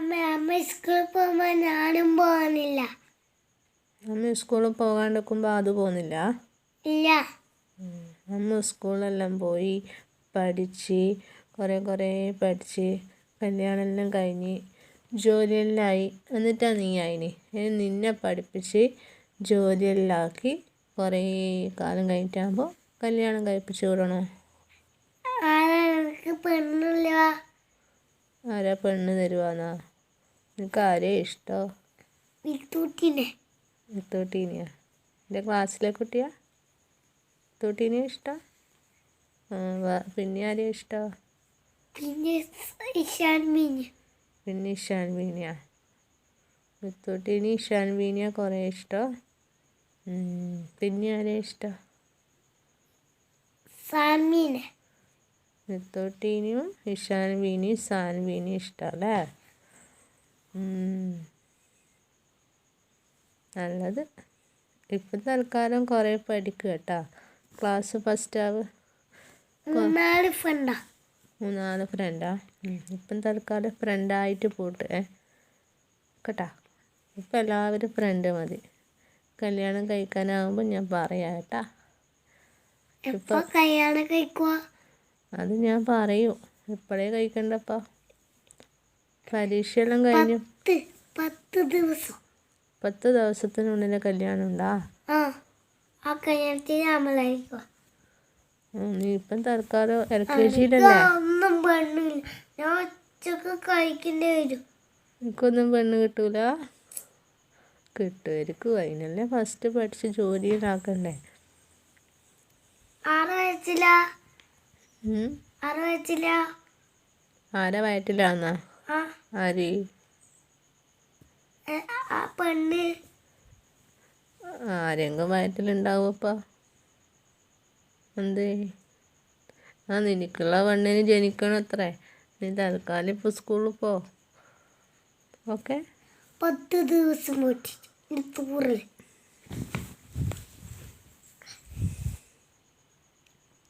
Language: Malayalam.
അമ്മ അമ്മ സ്കൂളിൽ പോകുമ്പോൾ ഞാനും പോകുന്നില്ല. അമ്മ സ്കൂളിൽ പോകാണ്ടിരിക്കുമ്പോൾ അത് പോകുന്നില്ല? ഇല്ല. അമ്മ സ്കൂളിലെല്ലാം പോയി പഠിച്ച് കുറേ കുറേ പഠിച്ച് കല്യാണമെല്ലാം കഴിഞ്ഞ് ജോലിയെല്ലാം ആയി എന്നിട്ടാണ് നീ ആയിന്? നിന്നെ പഠിപ്പിച്ച് ജോലിയെല്ലാം ആക്കി കുറേ കാലം കഴിഞ്ഞിട്ടാകുമ്പോൾ കല്യാണം കഴിപ്പിച്ച് വിടണോ? ആരാ പെണ്ണ് തരുവാന്നാ? നിനക്ക് ആരെയാ ഇഷ്ടോ? വിത്തൂട്ടിനെ മുത്തൂട്ടീനെയാ എന്റെ ക്ലാസ്സിലെ കുട്ടിയാ? മുത്തൂട്ടീനെ ഇഷ്ടം? പിന്നെ ആരെയും ഇഷ്ടോ? പിന്നെ ഇഷാൻ മീന്. പിന്നെ ഇഷാൻ മീനിയാ? മുത്തൂട്ടീനെ ഇഷാൻ വീനിയ കുറേ ഇഷ്ടം. പിന്നെ ആരെയും ഇഷ്ടം? സാൻ മീന്. മുത്തൂട്ടീനെയും ഇഷാൻ വീനിയും സാൻ വീനിയും ഇഷ്ടമല്ലേ നല്ലത്. ഇപ്പം തൽക്കാലം കുറേ പഠിക്കുക കേട്ടോ. ക്ലാസ് ഫസ്റ്റ് ആവ് മൂന്നാൽ ഫ്രണ്ടാ മൂന്നാൽ ഫ്രണ്ടാ ഇപ്പം തൽക്കാലം ഫ്രണ്ടായിട്ട് പോട്ട് കേട്ടാ? ഇപ്പം എല്ലാവരും ഫ്രണ്ട് മതി. കല്യാണം കഴിക്കാനാവുമ്പോൾ ഞാൻ പറയാം കേട്ടാ. ഇപ്പം കല്യാണം കഴിക്കുക അത് ഞാൻ പറയൂ. ഇപ്പോഴേ കഴിക്കണ്ടപ്പാ? പരീക്ഷയെല്ലാം കഴിഞ്ഞു. പത്ത് ദിവസം. പത്ത് ദിവസത്തിനുള്ളിൽ കല്യാണം ഉണ്ടാ? ആ കല്യാണത്തിന് നമ്മളായിരിക്കും നീ ഇപ്പം തൽക്കാലം എൽ കെ ജിയിലല്ലേ? ഒന്നും പെണ്ണില്ല. ഞാൻ ഉച്ചയ്ക്ക് കഴിക്കേണ്ടി വരും. എനിക്കൊന്നും പെണ്ണ് കിട്ടൂല. കിട്ടുമായിരിക്കും അതിനല്ലേ ഫസ്റ്റ് പഠിച്ച് ജോലിയിലാക്കണ്ടേ? ആറ് വയസ്സില? ആറ് വയസ്സില? ആരാ വയറ്റിലാന്നാ ആര്? പെണ്ണ്. ആരെങ്കും വയറ്റിലുണ്ടാവുമപ്പാ എന്തേ? ആ നിനക്കുള്ള പെണ്ണിന് ജനിക്കണം അത്രേ നീ തൽക്കാലം ഇപ്പോൾ സ്കൂളിൽ പോ. ഓക്കെ? പത്ത് ദിവസം